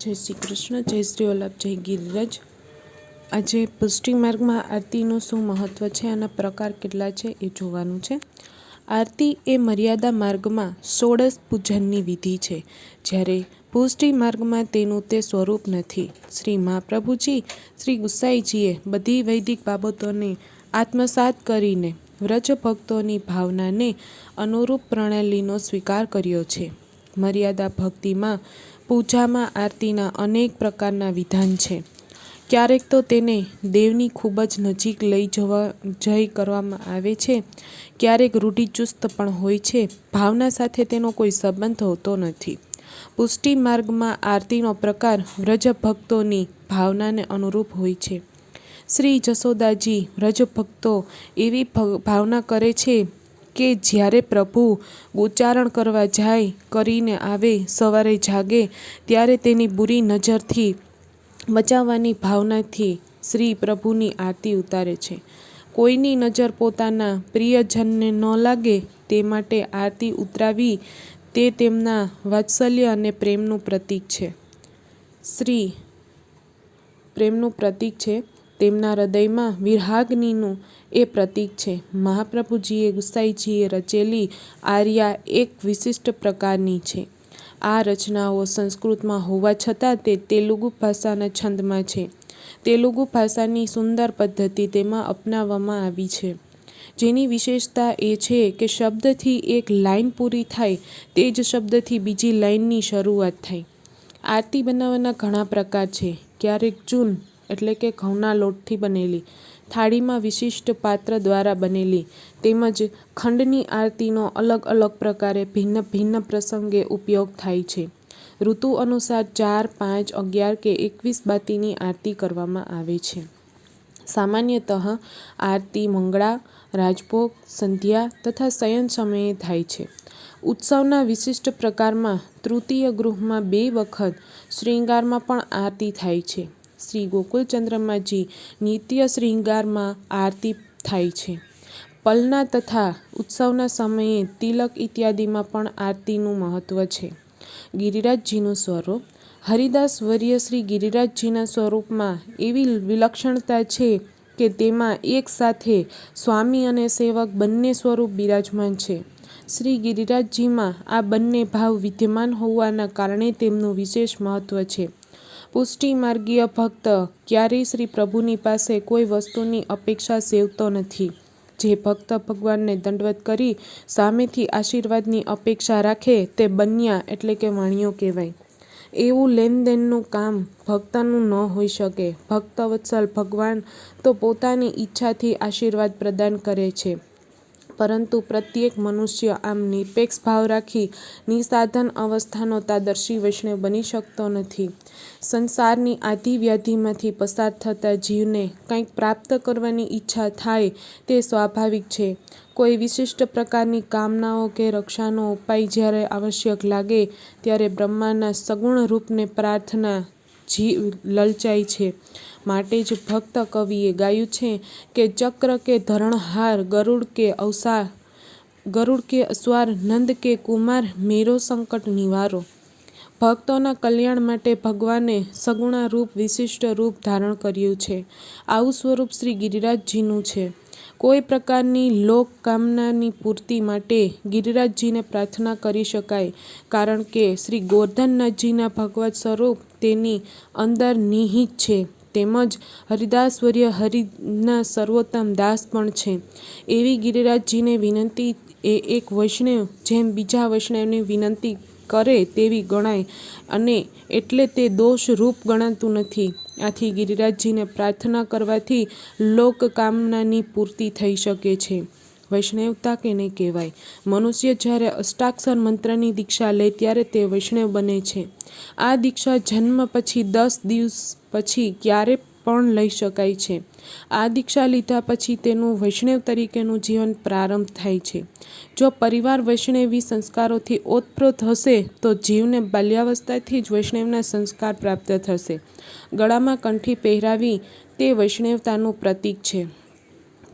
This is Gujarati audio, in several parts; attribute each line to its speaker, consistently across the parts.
Speaker 1: જય શ્રી કૃષ્ણ, જય શ્રી વલ્લભ જય ગિરિરાજ. આજે પુષ્ટિ માર્ગમાં આરતીનું શું મહત્ત્વ છે અને પ્રકાર કેટલા છે એ જોવાનું છે. આરતી એ મર્યાદા માર્ગમાં ષોડશ પૂજનની વિધિ છે. જ્યારે પુષ્ટિ માર્ગમાં તેનું તે સ્વરૂપ નથી. શ્રી મહાપ્રભુજી, શ્રી ગુસાઈજીએ બધી વૈદિક બાબતોને આત્મસાત કરીને વ્રજ ભક્તોની ભાવનાને અનુરૂપ પ્રણાલીનો સ્વીકાર કર્યો છે. મર્યાદા ભક્તિમાં પૂજામાં આરતીના અનેક પ્રકારના વિધાન છે. ક્યારેક તો તેને દેવની ખૂબ જ નજીક લઈ જવા, જઈ કરવામાં આવે છે. ક્યારેક રૂઢિચુસ્ત પણ હોય છે. ભાવના સાથે તેનો કોઈ સંબંધ હોતો નથી. પુષ્ટિ માર્ગમાં આરતીનો પ્રકાર વ્રજ ભક્તોની ભાવનાને અનુરૂપ હોય છે. શ્રી જશોદાજી વ્રજ ભક્તો એવી ભાવના કરે છે કે જ્યારે પ્રભુ ઉચ્ચારણ કરવા જાય, કરીને આવે, સવારે જાગે, ત્યારે તેની બુરી નજરથી બચાવવાની ભાવનાથી શ્રી પ્રભુની આરતી ઉતારે છે. કોઈની નજર પોતાના પ્રિયજનને ન લાગે, તે માટે આરતી ઉતરાવી તે તેમના વાત્સલ્ય અને પ્રેમનું પ્રતીક છે. શ્રી, પ્રેમનું પ્રતીક છે. તેમના હૃદયમાં વિરહાગ્નિનું એ પ્રતીક છે. મહાપ્રભુજીએ ગુસાઈજીએ રચેલી આર્યા એક વિશિષ્ટ પ્રકારની છે. આ રચનાઓ સંસ્કૃતમાં હોવા છતાં તે તેલુગુ ભાષાના છંદમાં છે. તેલુગુ ભાષાની સુંદર પદ્ધતિ તેમાં અપનાવવામાં આવી છે. જેની વિશેષતા એ છે કે શબ્દથી એક લાઈન પૂરી થાય, તે જ શબ્દથી બીજી લાઇનની શરૂઆત થાય. આરતી બનાવવાના ઘણા પ્રકાર છે. ક્યારેક ચૂન એટલે કે ઘઉંના લોટથી બનેલી. થાળીમાં વિશિષ્ટ પાત્ર દ્વારા બનેલી. તેમજ ખંડની આરતીનો અલગ અલગ પ્રકારે ભિન્ન ભિન્ન પ્રસંગે ઉપયોગ થાય છે. ઋતુ અનુસાર ચાર, પાંચ, અગિયાર કે એકવીસ બાતીની આરતી કરવામાં આવે છે. સામાન્યતઃ આરતી મંગળા, રાજભોગ, સંધ્યા તથા શયન સમયે થાય છે. ઉત્સવના વિશિષ્ટ પ્રકારમાં તૃતીય ગૃહમાં બે વખત શ્રૃંગારમાં પણ આરતી થાય છે. શ્રી ગોકુલચંદ્રમાજી નિત્ય શ્રૃંગારમાં આરતી થાય છે. પલના તથા ઉત્સવના સમયે તિલક ઇત્યાદિમાં પણ આરતીનું મહત્ત્વ છે. ગિરિરાજજીનું સ્વરૂપ. હરિદાસ વર્ય શ્રી ગિરિરાજજીના સ્વરૂપમાં એવી વિલક્ષણતા છે કે તેમાં એક સાથે સ્વામી અને સેવક બંને સ્વરૂપ બિરાજમાન છે. શ્રી ગિરિરાજજીમાં આ બંને ભાવ વિદ્યમાન હોવાના કારણે તેમનું વિશેષ મહત્ત્વ છે. પુષ્ટિ માર્ગીય ભક્ત ક્યારેય શ્રી પ્રભુની પાસે કોઈ વસ્તુની અપેક્ષા સેવતો નથી. જે ભક્ત ભગવાનને દંડવત કરી સામેથી આશીર્વાદની અપેક્ષા રાખે તે બન્યા એટલે કે વાણિયો કહેવાય. એવું લેનદેનનું કામ ભક્તનું ન હોઈ શકે. ભક્તવત્સલ ભગવાન તો પોતાની ઈચ્છાથી આશીર્વાદ પ્રદાન કરે છે. પરંતુ પ્રત્યેક મનુષ્ય આમ નિરપેક્ષ ભાવ રાખી નિસાધન અવસ્થાનો તાદર્શી વૈષ્ણવ બની શકતો નથી. સંસારની આધિ વ્યાધિમાંથી પસાર થતા જીવને કંઈક પ્રાપ્ત કરવાની ઈચ્છા થાય તે સ્વાભાવિક છે. કોઈ વિશિષ્ટ પ્રકારની કામનાઓ કે રક્ષાનો ઉપાય જ્યારે આવશ્યક લાગે, ત્યારે બ્રહ્માના સગુણ રૂપને પ્રાર્થના જીવ લલચાય છે. માટે જ ભક્ત કવિએ ગાયું છે કે ચક્ર કે ધરણહાર, ગરુડ કે અવસાર, ગરુડ કે અસવાર નંદ કે કુમાર, મેરો સંકટ નિવારો. ભક્તોના કલ્યાણ માટે ભગવાને સગુણા રૂપ વિશિષ્ટ રૂપ ધારણ કર્યું છે. આવું સ્વરૂપ શ્રી ગિરિરાજજીનું છે. કોઈ પ્રકારની લોક કામનાની પૂર્તિ માટે ગિરિરાજજીને પ્રાર્થના કરી શકાય, કારણ કે શ્રી ગોર્ધનનાથજીના ભગવત સ્વરૂપ તેની અંદર નિહિત છે. તેમજ હરિદાસવર્ય હરિના સર્વોત્તમ દાસ પણ છે. એવી ગિરિરાજજીને વિનંતી એ એક વૈષ્ણવ જેમ બીજા વૈષ્ણવની વિનંતી કરે તેવી ગણાય અને એટલે તે દોષ રૂપ ગણાતું નથી. આથી ગિરિરાજજીને પ્રાર્થના કરવાથી લોકકામનાની પૂર્તિ થઈ શકે છે. વૈષ્ણવતા કેને કહેવાય, મનુષ્ય જ્યારે અષ્ટાક્ષર મંત્રની દીક્ષા લે ત્યારે તે વૈષ્ણવ બને છે. આ દીક્ષા જન્મ પછી દસ દિવસ પછી ક્યારે પણ લઈ શકાય છે. આ દીક્ષા લીધા પછી તેનું વૈષ્ણવ તરીકેનું જીવન પ્રારંભ થાય છે. જો પરિવાર વૈષ્ણવી સંસ્કારોથી ઓતપ્રોત હશે, તો જીવને બાલ્યાવસ્થાથી જ વૈષ્ણવના સંસ્કાર પ્રાપ્ત થશે. ગળામાં કંઠી પહેરાવી તે વૈષ્ણવતાનું પ્રતીક છે.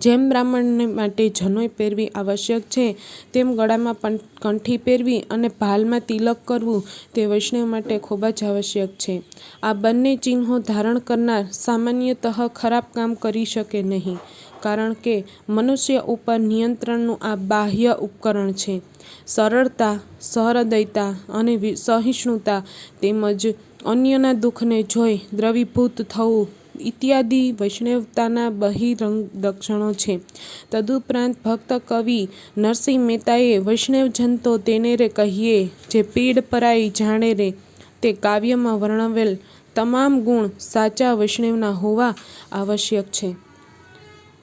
Speaker 1: જેમ બ્રાહ્મણને માટે જનોઈ પહેરવી આવશ્યક છે, તેમ ગળામાં કંઠી પહેરવી અને ભાલમાં તિલક કરવું તે વૈષ્ણવ માટે ખૂબ જ આવશ્યક છે. આ બંને ચિહ્નો ધારણ કરનાર સામાન્યતઃ ખરાબ કામ કરી શકે નહીં, કારણ કે મનુષ્ય ઉપર નિયંત્રણનું આ બાહ્ય ઉપકરણ છે. સરળતા, સહૃદયતા અને સહિષ્ણુતા તેમજ અન્યના દુઃખને જોઈ દ્રવીભૂત થવું ઇત્યાદિ વૈષ્ણવતાના બહિરંગ લક્ષણો છે. તદુપરાંત ભક્ત કવિ નરસિંહ મહેતાએ વૈષ્ણવજન તો તેને રે કહીએ, જે પીડ પરાઈ જાણે રે, તે કાવ્યમાં વર્ણવેલ તમામ ગુણ સાચા વૈષ્ણવના હોવા આવશ્યક છે.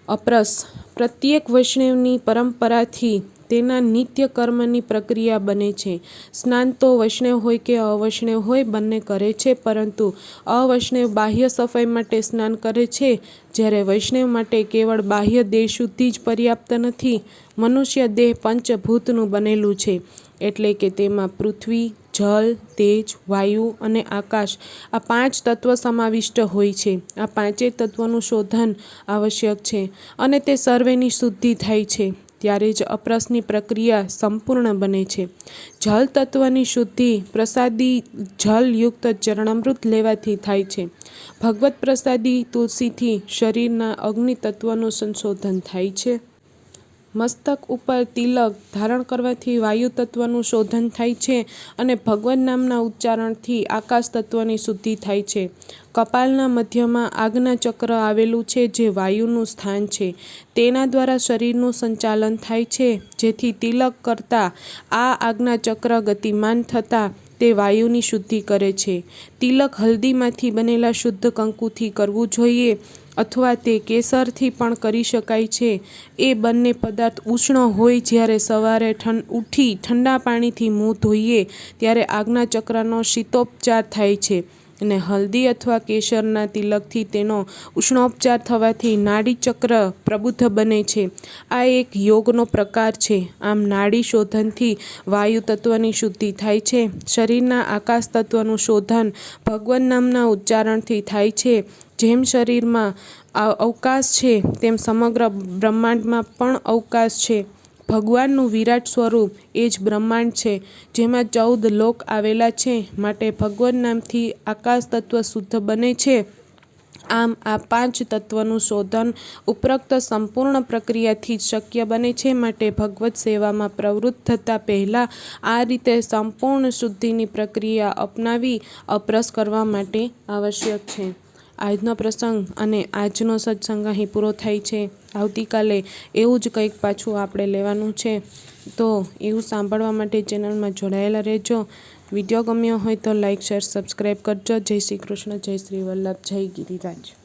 Speaker 1: અપરસ, પ્રત્યેક વૈષ્ણવની પરંપરાથી તેના નિત્ય કર્મની પ્રક્રિયા બને છે. સ્નાન તો વૈષ્ણવ હોય કે અવૈષ્ણવ હોય બંને કરે છે, પરંતુ અવૈષ્ણવ બાહ્ય સફાઈ માટે સ્નાન કરે છે. જ્યારે વૈષ્ણવ માટે કેવળ બાહ્ય દેહ શુદ્ધિ જ પર્યાપ્ત નથી, મનુષ્ય દેહ પંચભૂતનું બનેલું છે. એટલે કે તેમાં પૃથ્વી, જલ, તેજ, વાયુ અને આકાશ આ પાંચ તત્વ સમાવિષ્ટ હોય છે. આ પાંચેય તત્વોનું શોધન આવશ્યક છે અને તે સર્વેની શુદ્ધિ થાય છે. ત્યારે જ અપરસની પ્રક્રિયા સંપૂર્ણ બને છે. જલ તત્વની શુદ્ધિ પ્રસાદી જલયુક્ત ચરણામૃત લેવાથી થાય છે. ભગવત પ્રસાદી તુલસીથી શરીરના અગ્નિ તત્વનું સંશોધન થાય છે. મસ્તક ઉપર તિલક ધારણ કરવાથી વાયુ તત્વનું શોધન થાય છે અને ભગવાન નામના ઉચ્ચારણથી આકાશ તત્વની શુદ્ધિ થાય છે. કપાલના મધ્યમાં આજ્ઞા ચક્ર આવેલું છે જે વાયુનું સ્થાન છે. તેના દ્વારા શરીરનું સંચાલન થાય છે. જેથી તિલક કરતાં આ આજ્ઞા ચક્ર ગતિમાન થતાં તે વાયુની શુદ્ધિ કરે છે. તિલક હલ્દીમાંથી બનેલા શુદ્ધ કંકુથી કરવું જોઈએ અથવા તે કેસરથી પણ કરી શકાય છે. એ બંને પદાર્થ ઉષ્ણ હોય જ્યારે સવારે ઠંડ ઉઠી ઠંડા પાણીથી મોં ધોઈએ ત્યારે આજ્ઞા ચક્રનો શીતોપચાર થાય છે. અને હલ્દી અથવા કેસરના તિલકથી તેનો ઉષ્ણોપચાર થવાથી નાડીચક્ર પ્રબુદ્ધ બને છે. આ એક યોગનો પ્રકાર છે. આમ નાડી શોધનથી વાયુ તત્વની શુદ્ધિ થાય છે. શરીરના આકાશ તત્વનું શોધન ભગવાન નામના ઉચ્ચારણથી થાય છે. જેમ શરીરમાં અવકાશ છે, તેમ સમગ્ર બ્રહ્માંડમાં પણ અવકાશ છે. ભગવાનનું વિરાટ સ્વરૂપ એ જ બ્રહ્માંડ છે, જેમાં ચૌદ લોક આવેલા છે, માટે ભગવાન નામથી આકાશ તત્વ શુદ્ધ બને છે. આમ આ પાંચ તત્વનું શોધન ઉપરોક્ત સંપૂર્ણ પ્રક્રિયાથી જ શક્ય બને છે, માટે ભગવત સેવામાં પ્રવૃત્ત થતાં પહેલાં આ રીતે સંપૂર્ણ શુદ્ધિની પ્રક્રિયા અપનાવી અપરસ કરવા માટે આવશ્યક છે. આજનો પ્રસંગ અને આજનો સત્સંગ અહીં પૂરો થાય છે. આવતીકાલે એવું જ કંઈક પાછું આપણે લેવાનું છે. તો એવું સાંભળવા માટે ચેનલમાં જોડાયેલા રહેજો. વીડિયો ગમ્યો હોય તો લાઇક શેર, સબસ્ક્રાઈબ કરજો. જય શ્રી કૃષ્ણ, જય શ્રી વલ્લભ, જય ગિરિરાજ.